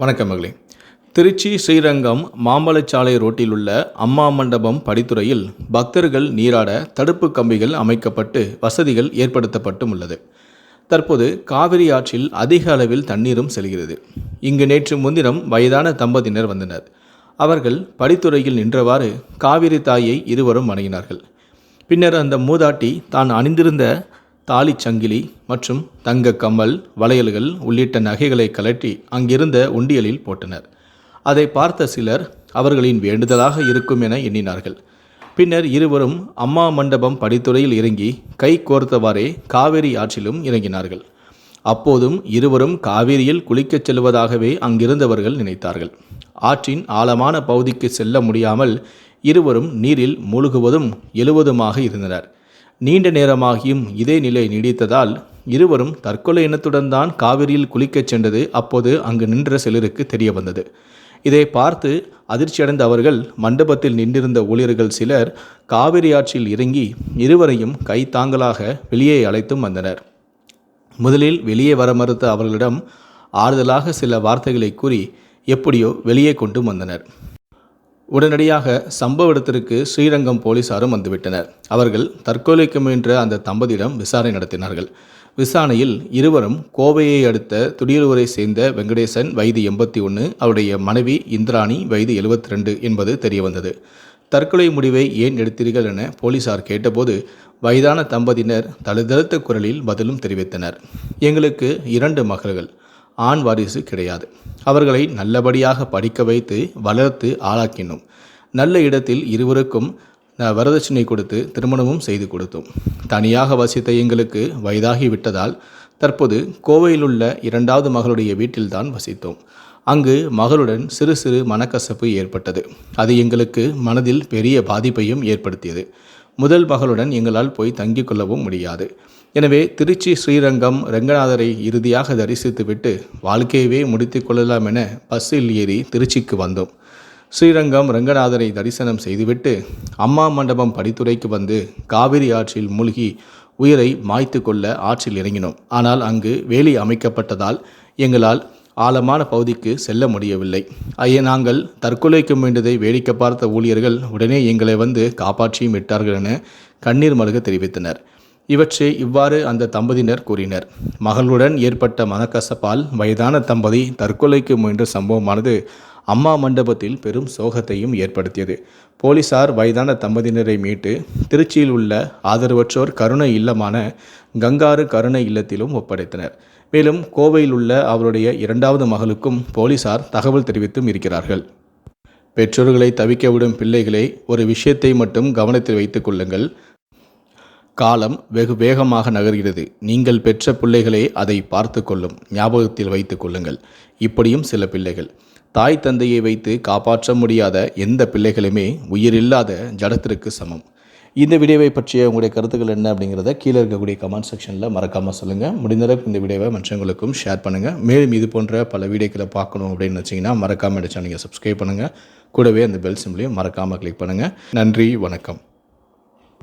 வணக்கம் மகளே. திருச்சி ஸ்ரீரங்கம் மாம்பழச்சாலை ரோட்டில் உள்ள அம்மா மண்டபம் படித்துறையில் பக்தர்கள் நீராட தடுப்பு கம்பிகள் அமைக்கப்பட்டு வசதிகள் ஏற்படுத்தப்பட்டும் உள்ளது. தற்போது காவிரி ஆற்றில் அதிக அளவில் தண்ணீரும் செல்கிறது. இங்கு நேற்று முன்தினம் வயதான தம்பதியினர் வந்தனர். அவர்கள் படித்துறையில் நின்றவாறு காவிரி தாயை இருவரும் வணங்கினார்கள். பின்னர் அந்த மூதாட்டி தான் அணிந்திருந்த தாலி சங்கிலி மற்றும் தங்க கம்மல் வளையல்கள் உள்ளிட்ட நகைகளை கலட்டி அங்கிருந்த உண்டியலில் போட்டனர். அதை பார்த்த சிலர் அவர்களின் வேண்டுதலாக இருக்கும் என எண்ணினார்கள். பின்னர் இருவரும் அம்மா மண்டபம் படித்துறையில் இறங்கி கை கோர்த்தவாறே காவேரி ஆற்றிலும் இறங்கினார்கள். அப்போதும் இருவரும் காவிரியில் குளிக்கச் செல்வதாகவே அங்கிருந்தவர்கள் நினைத்தார்கள். ஆற்றின் ஆழமான பகுதிக்கு செல்ல முடியாமல் இருவரும் நீரில் மூழ்குவதும் எழுவதுமாக இருந்தனர். நீண்ட நேரமாகியும் இதே நிலை நீடித்ததால் இருவரும் தற்கொலை எண்ணத்துடன் தான் காவிரியில் குளிக்கச் சென்றது அப்போது அங்கு நின்ற சிலருக்கு தெரிய வந்தது இதை பார்த்து அதிர்ச்சியடைந்த அவர்கள் மண்டபத்தில் நின்றிருந்த ஊழியர்கள் சிலர் காவிரி ஆற்றில் இறங்கி இருவரையும் கை தாங்கலாக வெளியே அழைத்தும் வந்தனர். முதலில் வெளியே வர மறுத்த அவர்களிடம் ஆறுதலாக சில வார்த்தைகளை கூறி எப்படியோ வெளியே கொண்டு வந்தனர். உடனடியாக சம்பவ இடத்திற்கு ஸ்ரீரங்கம் போலீசாரும் வந்துவிட்டனர். அவர்கள் தற்கொலைக்கு முயன்ற அந்த தம்பதியிடம் விசாரணை நடத்தினார்கள். விசாரணையில் இருவரும் கோவையை அடுத்த துடியலூரை சேர்ந்த வெங்கடேசன் வயது எண்பத்தி ஒன்று அவருடைய மனைவி இந்திராணி வயது எழுபத்தி ரெண்டு என்பது தெரியவந்தது. தற்கொலை முடிவை ஏன் எடுத்தீர்கள் என போலீசார் கேட்டபோது வயதான தம்பதியினர் தழுதழுத்த குரலில் பதிலும் தெரிவித்தனர். எங்களுக்கு இரண்டு மகள்கள். ஆண் வாரிசு கிடையாது. அவர்களை நல்லபடியாக படிக்க வைத்து வளர்த்து ஆளாக்கினோம். நல்ல இடத்தில் இருவருக்கும் வரதட்சணை கொடுத்து திருமணமும் செய்து கொடுத்தோம். தனியாக வசித்த எங்களுக்கு வயதாகி விட்டதால் தற்போது கோவையிலுள்ள இரண்டாவது மகளுடைய வீட்டில்தான் வசித்தோம். அங்கு மகளுடன் சிறு சிறு மனக்கசப்பு ஏற்பட்டது. அது எங்களுக்கு மனதில் பெரிய பாதிப்பையும் ஏற்படுத்தியது. முதல் மகளுடன் எங்களால் போய் தங்கிக் கொள்ளவும் முடியாது. எனவே திருச்சி ஸ்ரீரங்கம் ரங்கநாதரை இறுதியாக தரிசித்துவிட்டு வாழ்க்கையவே முடித்து கொள்ளலாம் என பஸ்ஸில் ஏறி திருச்சிக்கு வந்தோம். ஸ்ரீரங்கம் ரங்கநாதரை தரிசனம் செய்துவிட்டு அம்மா மண்டபம் படித்துறைக்கு வந்து காவிரி ஆற்றில் மூழ்கி உயிரை மாய்த்து கொள்ள ஆற்றில் இறங்கினோம். ஆனால் அங்கு வேலி அமைக்கப்பட்டதால் எங்களால் ஆழமான பகுதிக்கு செல்ல முடியவில்லை. ஐய நாங்கள் தற்கொலைக்கு முயன்றதை வேடிக்கை பார்த்த ஊழியர்கள் உடனே எங்களை வந்து காப்பாற்றியும் விட்டார்கள் என கண்ணீர் மல்க தெரிவித்தனர். இவற்றை இவ்வாறு அந்த தம்பதியினர் கூறினர். மகளுடன் ஏற்பட்ட மனக்கசப்பால் வயதான தம்பதி தற்கொலைக்கு முயன்ற சம்பவமானது அம்மா மண்டபத்தில் பெரும் சோகத்தையும் ஏற்படுத்தியது. போலீசார் வயதான தம்பதியினரை மீட்டு திருச்சியில் உள்ள ஆதரவற்றோர் கருணை இல்லமான கங்காரு கருணை இல்லத்திலும் ஒப்படைத்தனர். மேலும் கோவையில் உள்ள அவருடைய இரண்டாவது மகளுக்கும் போலீசார் தகவல் தெரிவித்தும் இருக்கிறார்கள். பெற்றோர்களை தவிக்க விடும் பிள்ளைகளை ஒரு விஷயத்தை மட்டும் கவனத்தில் வைத்துக் கொள்ளுங்கள். காலம் வெகு வேகமாக நகர்கிறது. நீங்கள் பெற்ற பிள்ளைகளே அதை பார்த்து கொள்ளும் ஞாபகத்தில் வைத்துக் கொள்ளுங்கள். இப்படியும் சில பிள்ளைகள். தாய் தந்தையை வைத்து காப்பாற்ற முடியாத எந்த பிள்ளைகளுமே உயிரில்லாத ஜடத்திற்கு சமம். இந்த வீடியோவை பற்றிய உங்களுடைய கருத்துக்கள் என்ன அப்படிங்கிறத கீழே இருக்கக்கூடிய கமெண்ட் செக்ஷனில் மறக்காமல் சொல்லுங்கள் முடிந்தளவுக்கு இந்த வீடியோவை மற்றவங்களுக்கும் ஷேர் பண்ணுங்கள் மேலும் இது போன்ற பல வீடியோக்களை பார்க்கணும் அப்படின்னு வச்சிங்கன்னா மறக்காமல் இந்த சேனலை சப்ஸ்கிரைப் பண்ணுங்கள் கூடவே அந்த பெல் சிம்லையும் மறக்காமல் கிளிக் பண்ணுங்கள் நன்றி வணக்கம்.